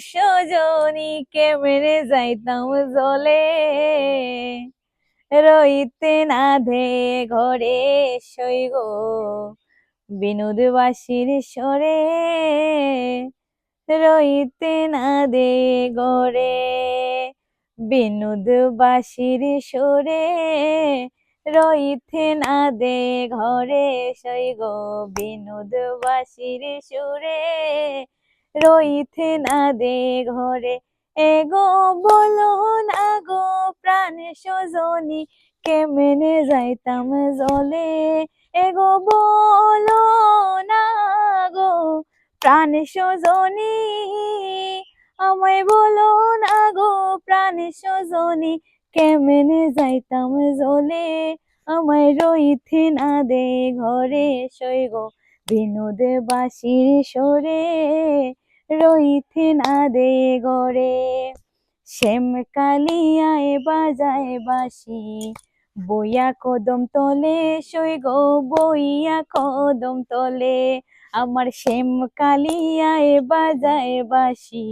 সজনী কেমনে যাইতাম জলে। রইতে না ধে ঘরে সই গো বিনোদবাসীর সরে রইতে না দে ঘরে বিনোদবাসীর সরে রইতে না দে ঘরে গো বিনোদবাসীর সুরে রইতে না দে ঘরে। এগো, বলো না গো, প্রাণ সজনী, কেমনে যাইতাম জলে? এগো, বলো না গো, প্রাণ সজনী, আমায় বলো না গো, প্রাণ সজনী, কেমনে যাইতাম জলে? আমায় রইতে না দে ঘরে সই গো বিনোদ বাসির সরে রইতে না দে গরে শ্যাম কালিয়ায় বাজায় বাসি বইয়া কদম তলে, সই গো বইয়া কদম তলে। আমার শ্যাম কালিয়ায় বাজায় বাসি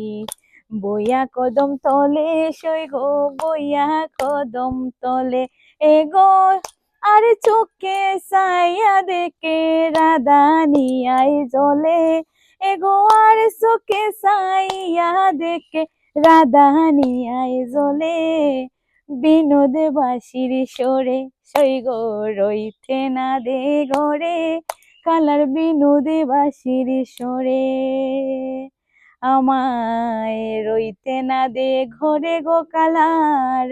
বইয়া কদম তলে, সই গো বইয়া কদম তলে। এগো আর চোখে সাইয়া দেখে রাধানিয়াই জলে এগো আর চোখে সাইয়া দেখে রাধানিয়াই জলে বিনোদ বাসির সরে সই গো রইতে না দে ঘরে কালার বিনোদে বাসির সরে আমায় রইতে না দে ঘরে গো কালার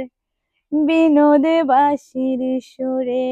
বিনোদে বাসির সুরে